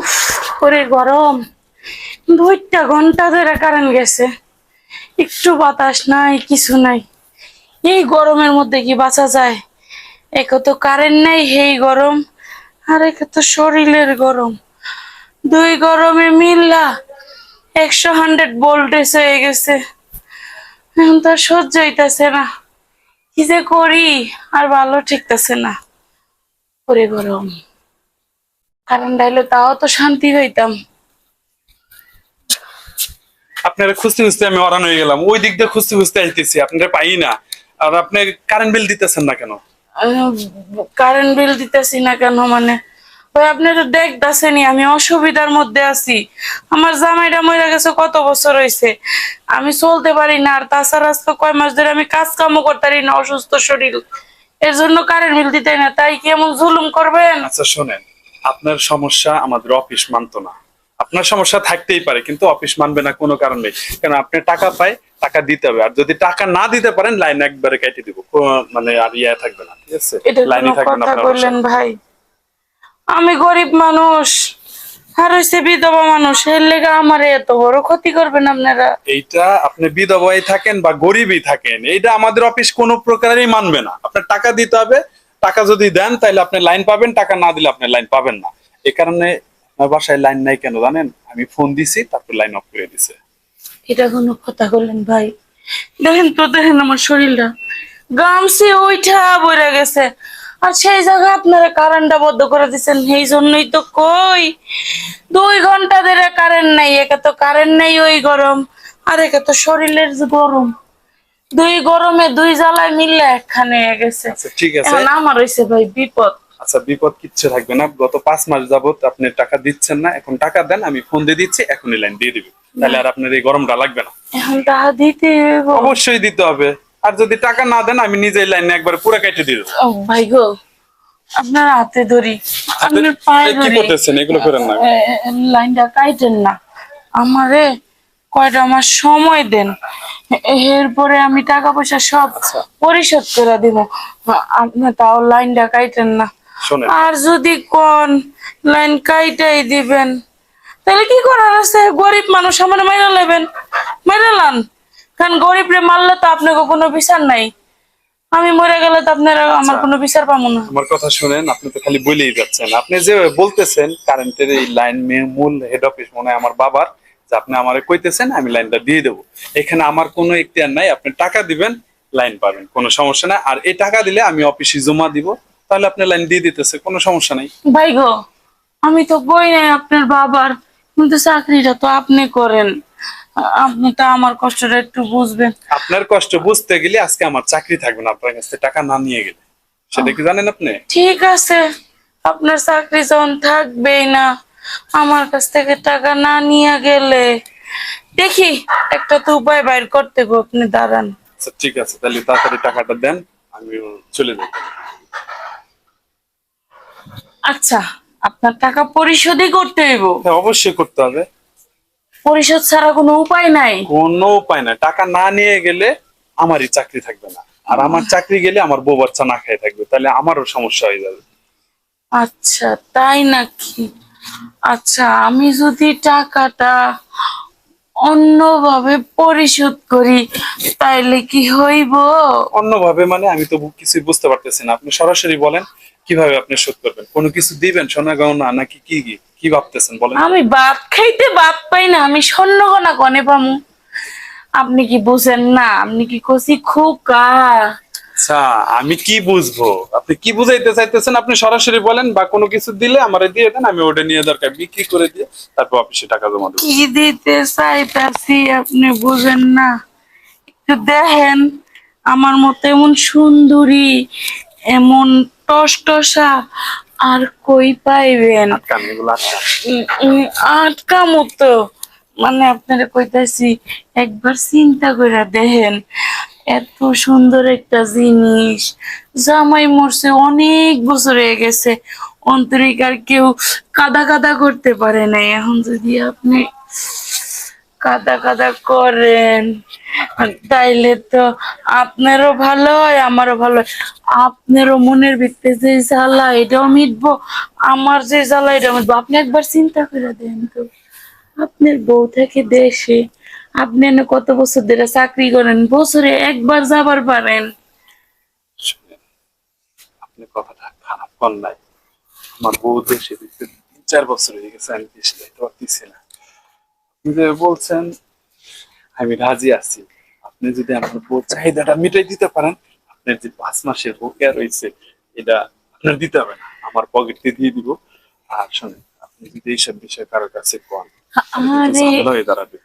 উফ, ওরে গরম। দুইটা ঘণ্টা ধরে কারেন্ট গেছে। একটু বাতাস নাই, কিছু নাই। এই গরমের মধ্যে কি বাঁচা যায়? একে তো কারেন্ট নাই এই গরম। আর একে তো শরীরের গরম। দুই গরমে মিল্লা একশো হান্ড্রেড ভোল্টেজ হয়ে গেছে। এখন তো সহ্য হইতাছে না। কি যে করি? আর ভালো ঠিকতাছে না। ওরে গরম। কারেন্ট আইলে তাও তো শান্তি হইতাম। আপনারা খুঁজতে খুঁজতে আমি অরান হয়ে গেলাম। ওই দিক দিয়ে খুঁজতে খুঁজতে আইতেছি আপনারা পাই না। আর আপনি কারেন্ট বিল দিতেছেন না কেন? কারেন্ট বিল দিতেছি না কেন মানে? ওই আপনি তো দেখতেছেনি আমি অসুবিধার মধ্যে আছি। আমার জামাইটা মরে গেছে কত বছর হয়েছে আমি চলতে পারি না আর তাছাড়া আজকে কয় মাস ধরে আমি কাজ কামও করতে পারি না অসুস্থ শরীর। এর জন্য কারেন্ট বিল দিতে না তাই কি এমন জুলুম করবেন? আচ্ছা শোনেন। আপনার সমস্যা আমাদের অফিস মানতো না। আপনার সমস্যা থাকতেই পারে কিন্তু অফিস মানবে না কোনো কারণ নেই। কারণ আপনি টাকা পায় টাকা দিতে হবে। আর যদি টাকা না দিতে পারেন লাইন একবারে কেটে দিব। মানে আর ইয়ে থাকবে না। ঠিক আছে? লাইনে থাকবে না বললেন ভাই। আমি গরিব মানুষ। আর হইছে বিধবা মানুষ। এর লেগে আমার এত বড় ক্ষতি করবেন আপনারা? এইটা আপনি বিধবাই থাকেন বা গরিবই থাকেন। এইটা আমাদের অফিস কোনো প্রকারেরই মানবে না। আপনার টাকা দিতে হবে টাকা যদি দেন, তাহলে আপনি লাইন পাবেন, টাকা না দিলে আপনি লাইন পাবেন না। এই কারণে আমার বাসায় লাইন নাই কেন জানেন? আমি ফোন দিছি, তারপর লাইন অফ করে দিছে। এটা কোনো কথা বললেন ভাই। দেখেন তো, দেখেন আমার শরীরটা। গামছি ওইটা বইরা গেছে। আর সেই জায়গায় আপনারা কারেন্টটা বদ্ধ করে দিচ্ছেন এই জন্যই তো কই? দুই ঘণ্টা ধরে কারেন্ট নাই, একে তো কারেন্ট নাই ওই গরম, আর একে তো শরীরের গরম। দুই গরমে দুই জ্বালায় মিললে একখানে গেছে। আচ্ছা ঠিক আছে। এখন আমার হয়েছে ভাই বিপদ। আচ্ছা বিপদ কিচ্ছু থাকবে না। গত পাঁচ মাস যাবত আপনি টাকা দিচ্ছেন না। এখন টাকা দেন আমি ফোন দিয়ে দিচ্ছি এখনই লাইন দিয়ে দিবি তাহলে আর আপনার এই গরমটা লাগবে না। এখন টাকা দিতে অবশ্যই দিতে হবে। আর যদি টাকা না দেন আমি নিজেই লাইন একবার পুরো কেটে দিয়ে দেবো। ভাই গো আপনার হাতে ধরি আপনার পায়ে এই কি করতেছেন? এগুলো করেন না। লাইনটা কাইটেন না। আমারে কয়টা মাস সময় দেন? এরপরে আমি টাকা পয়সা সব পরিশোধ করে দিব। আপনি তাও লাইনটা কাইটেন না। আর যদি কোন লাইন কাইটাই দিবেন তাহলে কি করার আছে? গরিব মানুষ আমার মেরে নেবেন মেরে লান। কারণ গরিব রে মারলে তো আপনাকে কোনো বিচার নাই। আমি মরে গেলে তো আপনারা আমার কোনো বিচার পাবো না। আমার কথা শুনেন আপনি তো খালি বলেই যাচ্ছেন। আপনি যে বলতেছেন কারেন্টের এই লাইন মূল হেড অফিস মনে হয় আমার বাবার যে আপনি আমারে কইতেছেন আমি লাইনটা দিয়ে দেবো। এখানে আমার কোনো ইখতিয়ার নাই আপনি টাকা দিবেন লাইন পাবেন কোনো সমস্যা নাই। আর এই টাকা দিলে আমি অফিসে জমা দিব তাহলে আপনি লাইন দিয়ে দিতেছে কোনো সমস্যা নাই। ভাই গো আমি তো বই নাই আপনার বাবার কিন্তু চাকরিটা তো আপনি করেন। আপনি তো আমার কষ্টটা একটু বুঝবেন। আপনার কষ্ট বুঝতে গেলে আজকে আমার চাকরি থাকবে না আপনার কাছ টাকা না নিয়ে গেলে। সেটা কি জানেন আপনি? ঠিক আছে আপনার চাকরি যখন থাকবেই না আমার কাছ থেকে টাকা না নিয়ে গেলে। দেখি একটা তো উপায় বাইর করতে গো আপনি দাঁড়ান। আচ্ছা ঠিক আছে তাহলে তাড়াতাড়ি টাকাটা দেন আমি চলে যাব আচ্ছা আপনার টাকা পরিশোধই করতে হইব। হ্যাঁ অবশ্যই করতে হবে। পরিশোধ ছাড়া কোনো উপায় নাই। কোনো উপায় না টাকা না নিয়ে গেলে আমারই চাকরি থাকবে না। আর আমার চাকরি গেলে আমার বউ বাচ্চা না খেয়ে থাকবে তাহলে আমারও সমস্যা হয়ে যাবে। আচ্ছা তাই নাকি? আচ্ছা আমি যদি টাকাটা অন্যভাবে পরিশোধ করি তাইলে কি হইব? অন্যভাবে মানে আমি তো কিছুই বুঝতে পারতেছি না। আপনি সরাসরি বলেন কীভাবে আপনি শোধ করবেন? কোনো কিছু দিবেন সোনা গহনা নাকি কি কি? কি ভাবতেছেন বলেন? আমি ভাত খাইতে ভাত পাই না আমি স্বর্ণ গনা কনে পামু। আপনি কি বুঝেন না? আপনি কি কষি খুকা? আচ্ছা আমি কি বুঝব? আপনি কি বুঝাইতে চাইতেছেন আপনি সরাসরি বলেন বা কোনো কিছু দিলে আমারে দিয়ে দেন আমি ওটা নিয়ে দরকার বিক্রি করে দিয়ে তারপর অফিসে টাকা জমা দেবো। কি দিতে চাইতাছি আপনি বুঝেন না। একটু দেখেন আমার মতো এমন সুন্দরী এমন টসটসা আর কই পাইবেন? আটকান এগুলো আটকান। উম, উম, আটকা মতো। মানে আপনারা কইতাছি একবার চিন্তা করে দেখেন এত সুন্দর একটা জিনিস। জামাই মরছে অনেক বছর হয়ে গেছে। অন্তরিকার কেউ কাদা কাদা করতে পারে নাই। এখন যদি আপনি কাদা কাদা করেন, তাইলে তো আপনারও ভালো হয়, আমারও ভালো আপনারও মনের ভিতরে যে জ্বালা, এটাও মিটবো। আমার যে জ্বালা, এটাও মিটবো। আপনি একবার চিন্তা করে দেন তো। আপনার বউ থাকে দেশে আপনি এনে কত বছর ধরে চাকরি করেন? বছরে একবার যাবার পারেন। আপনি কথাটা খারাপ কর নাই। আমার বউ দেশে তিন চার বছর হয়ে গেছে আমি দেশে পারতেছি না। আপনি যে বলছেন আমি রাজি আছি। আপনি যদি আমার চাহিদাটা মিটাই দিতে পারেন আপনার যে পাঁচ মাসের বকেয়া রয়েছে এটা আপনার দিতে হবে না। আমার পকেটে দিয়ে দিব। আর শোনেন আপনি যদি এইসব বিষয় কারোর কাছে কন হয়ে দাঁড়াবে।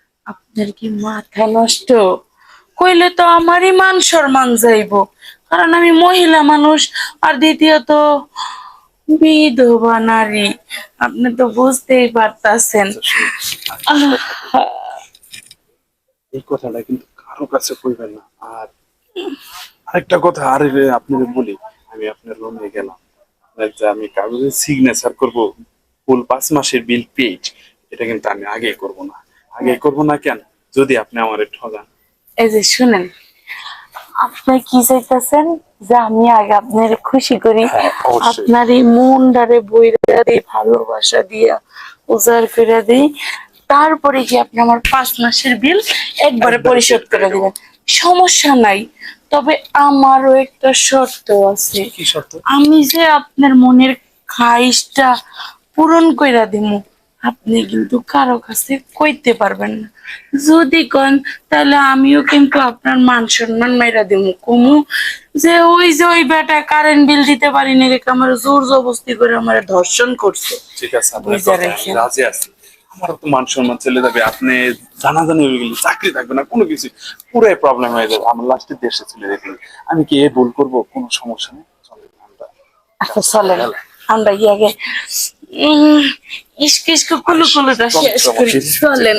আপনার কি মাথা নষ্ট? কইলে তো আমারই মান সম্মান যাইবো। কারণ আমি মহিলা মানুষ, আর দ্বিতীয়ত বিধবা নারী। আপনি তো বুঝতেই পারতাছেন। এই কথাটা কিন্তু কারও কাছে কইবেন না। আর আরেকটা কথা, আর আপনাদের বলি, আমি আপনার রুমে গেলাম। আমি কাগজে সিগনেচার করব, ফুল পাঁচ মাসের বিল পেজ এটা কিন্তু আমি আগে করব না। আগে করব না কেন? যদি আপনি আমার ঠগান। এই যে শুনেন আপনি কি চাইতেছেন? যে আমি আগে আপনার খুশি করি হ্যাঁ, আপনার এই মনটারে বইরা দিই ভালোবাসা দিয়া উজাড় করে দিই তারপরে কি আপনি আমার পাঁচ মাসের বিল একবারে পরিশোধ করে করে দিবেন? সমস্যা নাই তবে আমারও একটা শর্ত আছে। শর্ত? আমি যে আপনার মনের খাইশটা পূরণ কইরা দিমু আপনি কিন্তু কারও কাছে কইতে পারবেন না। যদি কন তাহলে আমিও কিন্তু আপনার মান সম্মান মাইরা দিমু কমু। যে ওই যে ওই বেটা কারেন্ট বিল দিতে পারিনি রেখে আমার জোর জবস্তি করে আমার ধর্ষণ করছে। ঠিক আছে আপনার বুঝা কথায় আমি রাজি আছি। আমারও তো মান সম্মান চলে যাবে আপনি জানাজানি হয়ে গেলে চাকরি থাকবে না কোনো কিছু পুরাই প্রবলেম হয়ে যাবে। আমার লাস্টে দেশে চলে যেতে আমি কি এ ভুল করব? কোনো সমস্যা নেই। চলেন আমরা আচ্ছা চলেন। আমরা আগে ইস্ক ইস্ক কুলু কুলুটা শেষ করি চলেন চলেন